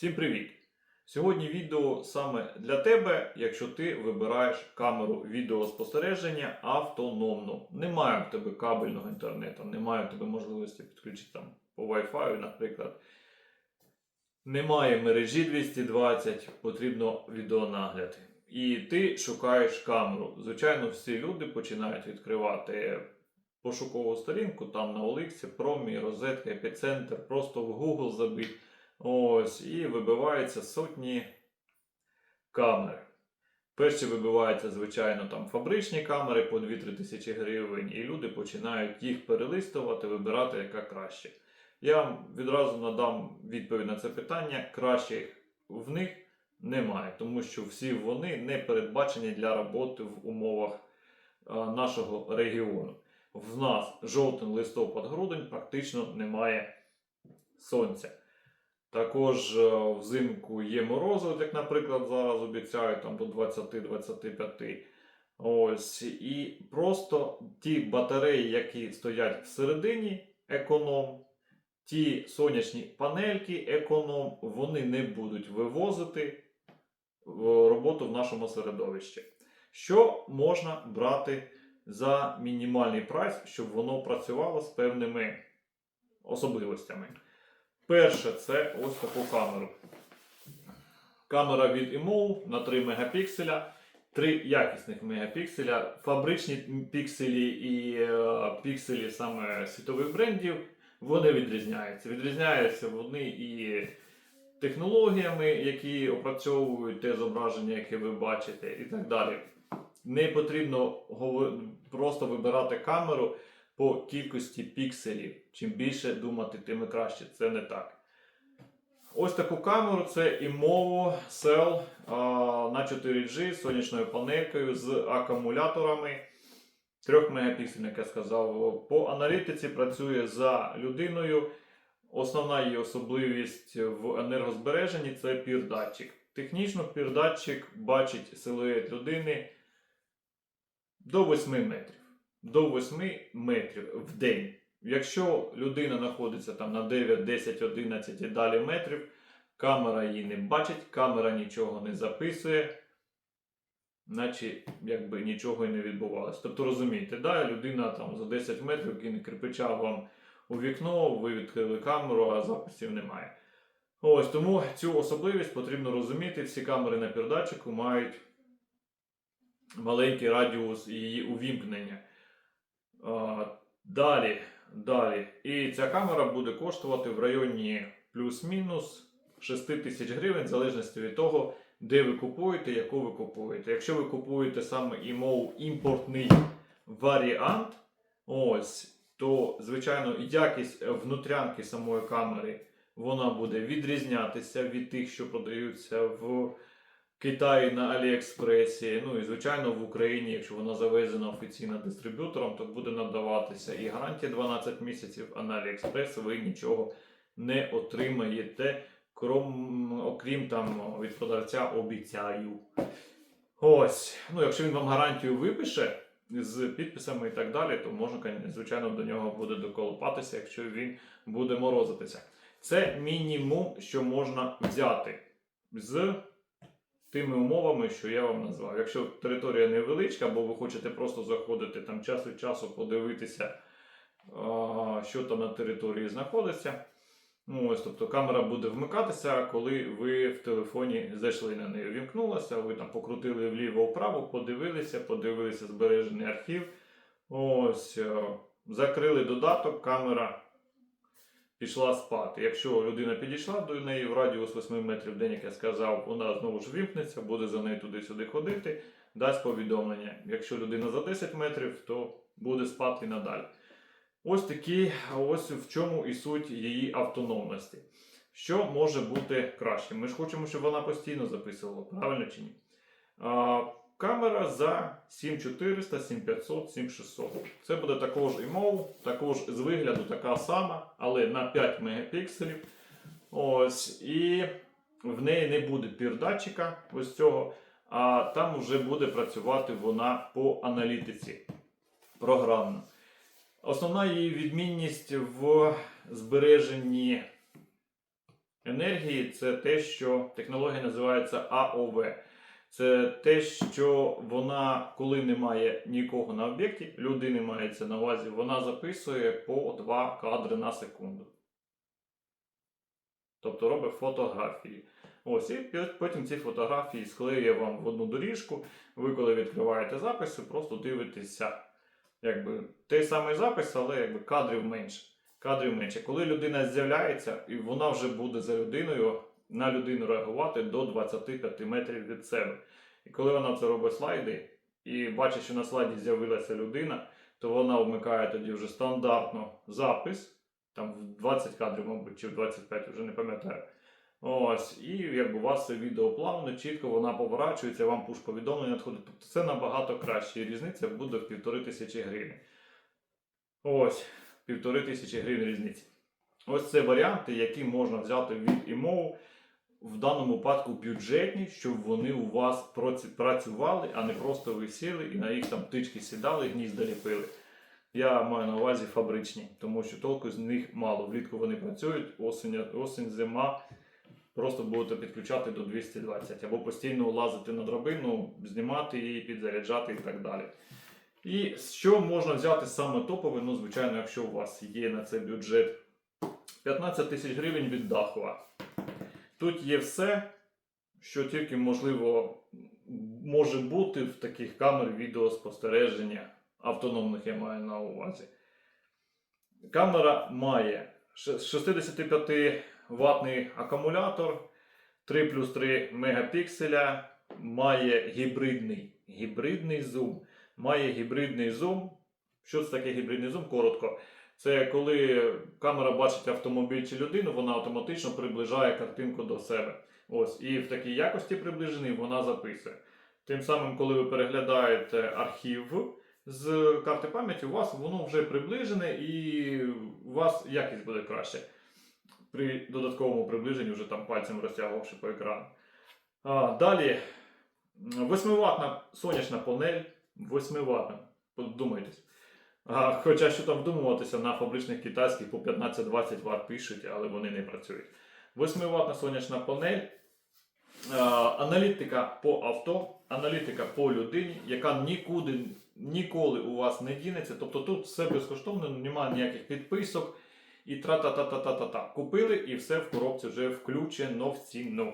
Всім привіт! Сьогодні відео саме для тебе, якщо ти вибираєш камеру відеоспостереження автономну. Немає в тебе кабельного інтернету, немає в тебе можливості підключити там по Wi-Fi, наприклад. Немає мережі 220, потрібно відеонагляд. І ти шукаєш камеру. Звичайно, всі люди починають відкривати пошукову сторінку там на Оликсі, Промі, Розетка, Епіцентр, просто в Google забить. Ось, і вибиваються сотні камер. Перші вибиваються, звичайно, там фабричні камери по 2-3 тисячі гривень, і люди починають їх перелистувати, вибирати, яка краще. Я вам відразу надам відповідь на це питання. Кращих в них немає, тому що всі вони не передбачені для роботи в умовах нашого регіону. В нас жовтень, листопад, грудень практично немає сонця. Також е, взимку є морози, от як, наприклад, зараз обіцяють там до 20-25. Ось. І просто ті батареї, які стоять всередині, економ, ті сонячні панельки, економ, вони не будуть вивозити е, роботу в нашому середовищі. Що можна брати за мінімальний прайс, щоб воно працювало з певними особливостями? Перше, це ось таку камеру. Камера від IMO на 3 мегапікселя, 3 якісних мегапікселя, фабричні пікселі і е, пікселі саме світових брендів, вони відрізняються. Відрізняються вони і технологіями, які опрацьовують те зображення, яке ви бачите, і так далі. Не потрібно просто вибирати камеру по кількості пікселів. Чим більше думати, тим і краще. Це не так. Ось таку камеру це IMOVO Cell на 4G з сонячною панелькою з акумуляторами 3 мегапікселів, як я сказав. По аналітиці працює за людиною. Основна її особливість в енергозбереженні це пір-датчик. Технічно пір-датчик бачить силует людини до 8 метрів. До 8 метрів в день. Якщо людина знаходиться там на 9, 10, 11 і далі метрів, камера її не бачить, камера нічого не записує, наче якби нічого і не відбувалося. Тобто розумієте, да, людина там за 10 метрів кине кирпича вам у вікно, ви відкрили камеру, а записів немає. Ось тому цю особливість потрібно розуміти. Всі камери на передатчику мають маленький радіус її увімкнення. Далі, далі. І ця камера буде коштувати в районі плюс-мінус 6 тисяч гривень, в залежності від того, де ви купуєте, яку ви купуєте. Якщо ви купуєте саме імов імпортний варіант, ось, то, звичайно, якість внутрянки самої камери вона буде відрізнятися від тих, що продаються в Китаї на Аліекспресі. Ну і звичайно в Україні, якщо вона завезена офіційно дистриб'ютором, то буде надаватися і гарантія 12 місяців, а на Аліекспрес ви нічого не отримаєте, крім, окрім там від продавця обіцяю. Ось, ну якщо він вам гарантію випише з підписами і так далі, то можна, звичайно, до нього буде доколупатися, якщо він буде морозитися. Це мінімум, що можна взяти з тими умовами, що я вам назвав. Якщо територія невеличка, або ви хочете просто заходити там час від часу, подивитися, що там на території знаходиться. Ну, ось, тобто камера буде вмикатися, коли ви в телефоні зайшли на неї. Вімкнулася, ви там покрутили вліво-вправо, подивилися, подивилися збережений архів. Ось, е, закрили додаток, камера пішла спати. Якщо людина підійшла до неї в радіус 8 метрів день, як я сказав, вона знову ж вімкнеться, буде за нею туди-сюди ходити, дасть повідомлення. Якщо людина за 10 метрів, то буде спати надалі. Ось такі, ось в чому і суть її автономності. Що може бути краще? Ми ж хочемо, щоб вона постійно записувала, правильно чи ні? Камера за 7400, 7500, 7600. Це буде також і мов, також з вигляду така сама, але на 5 мегапікселів. Ось, і в неї не буде пір-датчика ось цього, а там вже буде працювати вона по аналітиці програмно. Основна її відмінність в збереженні енергії це те, що технологія називається АОВ. Це те, що вона, коли немає нікого на об'єкті, людини мається на увазі, вона записує по 2 кадри на секунду. Тобто робить фотографії. Ось, і потім ці фотографії склеює вам в одну доріжку. Ви, коли відкриваєте запис, просто дивитеся. Якби той самий запис, але якби кадрів менше. Кадрів менше. Коли людина з'являється, і вона вже буде за людиною на людину реагувати до 25 метрів від себе. І коли вона це робить слайди і бачить, що на слайді з'явилася людина, то вона вмикає тоді вже стандартно запис, там в 20 кадрів, мабуть, чи в 25, вже не пам'ятаю. Ось, і якби у вас це відео плавно, чітко вона поворачується, вам пуш повідомлення надходить. Тобто це набагато краще. І різниця буде в півтори тисячі гривень. Ось, півтори тисячі гривень різниці. Ось це варіанти, які можна взяти від імов в даному випадку бюджетні, щоб вони у вас працювали, а не просто висіли і на їх там птички сідали, гнізда ліпили. Я маю на увазі фабричні, тому що толку з них мало. Влітку вони працюють, осінь, осінь зима. Просто будете підключати до 220 або постійно лазити на драбину, знімати її, підзаряджати і так далі. І що можна взяти саме топове? Ну, звичайно, якщо у вас є на це бюджет 15 тисяч гривень від Дахова. Тут є все, що тільки можливо може бути в таких камер відеоспостереження автономних, я маю на увазі. Камера має 65 ватний акумулятор, 3 плюс 3 мегапікселя, має гібридний, гібридний зум. Має гібридний зум. Що це таке гібридний зум? Коротко. Це коли камера бачить автомобіль чи людину, вона автоматично приближає картинку до себе. Ось, і в такій якості приближений вона записує. Тим самим, коли ви переглядаєте архів з карти пам'яті, у вас воно вже приближене і у вас якість буде краще. При додатковому приближенні вже там пальцем розтягувавши по екрану. А, далі 8-ваттна сонячна панель. 8 ваттна. Подумайтесь. Хоча що там вдумуватися на фабричних китайських по 15-20 Вт пишуть, але вони не працюють. 8 ваттна сонячна панель. Аналітика по авто, аналітика по людині, яка нікуди ніколи у вас не дінеться. Тобто тут все безкоштовно, немає ніяких підписок і тра-та-та-та-та-та. Купили і все в коробці вже включено в ціну.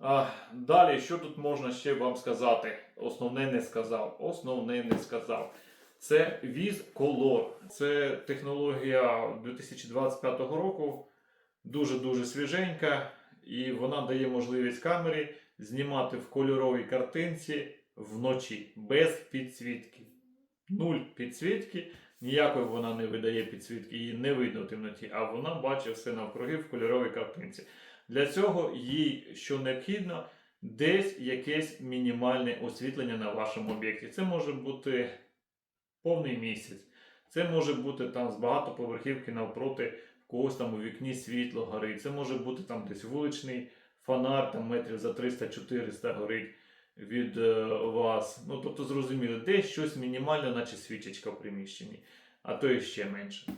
А, далі, що тут можна ще вам сказати? Основне не сказав. Основне не сказав. Це Viz Color. Це технологія 2025 року. Дуже-дуже свіженька. І вона дає можливість камері знімати в кольоровій картинці вночі без підсвітки. Нуль підсвітки. Ніякої вона не видає підсвітки, її не видно в темноті, а вона бачить все навкруги в кольоровій картинці. Для цього їй що необхідно, десь якесь мінімальне освітлення на вашому об'єкті. Це може бути повний місяць, це може бути там з багатоповерхівки навпроти в когось там у вікні світло горить. Це може бути там десь вуличний фонар, там метрів за 300-400 горить від е, вас. Ну тобто зрозуміло, десь щось мінімальне, наче свічечка в приміщенні, а то і ще менше.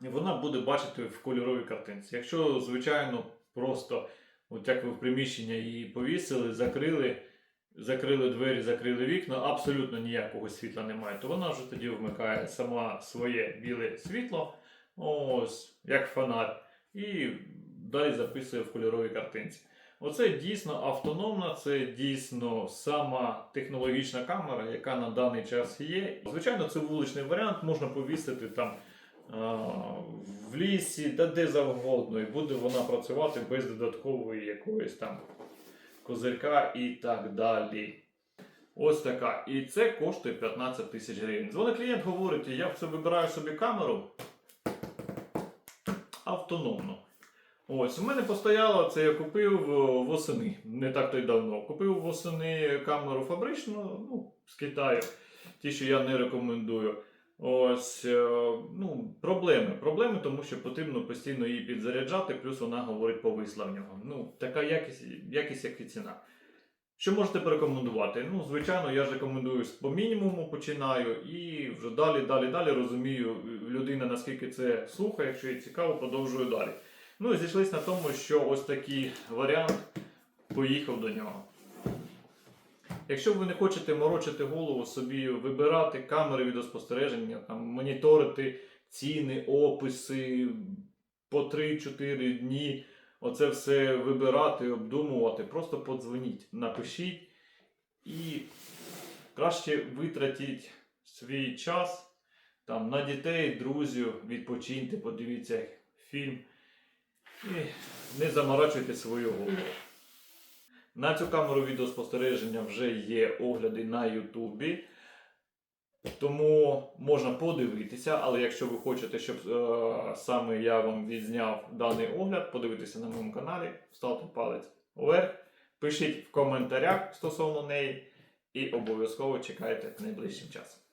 Вона буде бачити в кольоровій картинці. Якщо, звичайно, просто, от як ви в приміщення її повісили, закрили, закрили двері, закрили вікна, абсолютно ніякого світла немає, то вона вже тоді вмикає сама своє біле світло, ось як фонарь, і далі записує в кольоровій картинці. Оце дійсно автономна, це дійсно сама технологічна камера, яка на даний час є. Звичайно, це вуличний варіант, можна повісити там в лісі, та де завгодно, і буде вона працювати без додаткової якоїсь там козирка і так далі. Ось така. І це коштує 15 тисяч гривень. Дзвонить клієнт, говорить, я це вибираю собі камеру автономно. Ось, у мене постояло, це я купив е, восени, не так то й давно. Купив восени камеру фабричну, ну, з Китаю, ті, що я не рекомендую. Ось, е, ну, проблеми. Проблеми, тому що потрібно постійно її підзаряджати, плюс вона говорить повисла в нього. Ну, така якість, якість як і ціна. Що можете порекомендувати? Ну, звичайно, я ж рекомендую по мінімуму починаю і вже далі, далі, далі розумію людина, наскільки це слухає, якщо їй цікаво, продовжую далі. Ну і зійшлись на тому, що ось такий варіант поїхав до нього. Якщо ви не хочете морочити голову собі, вибирати камери відеоспостереження, там, моніторити ціни, описи по 3-4 дні, оце все вибирати, обдумувати, просто подзвоніть, напишіть і краще витратіть свій час там, на дітей, друзів, відпочиньте, подивіться фільм і не заморачуйте свою голову. На цю камеру відеоспостереження вже є огляди на Ютубі. Тому можна подивитися, але якщо ви хочете, щоб е, саме я вам відзняв даний огляд, подивитися на моєму каналі, ставте палець вверх, пишіть в коментарях стосовно неї і обов'язково чекайте найближчим часом.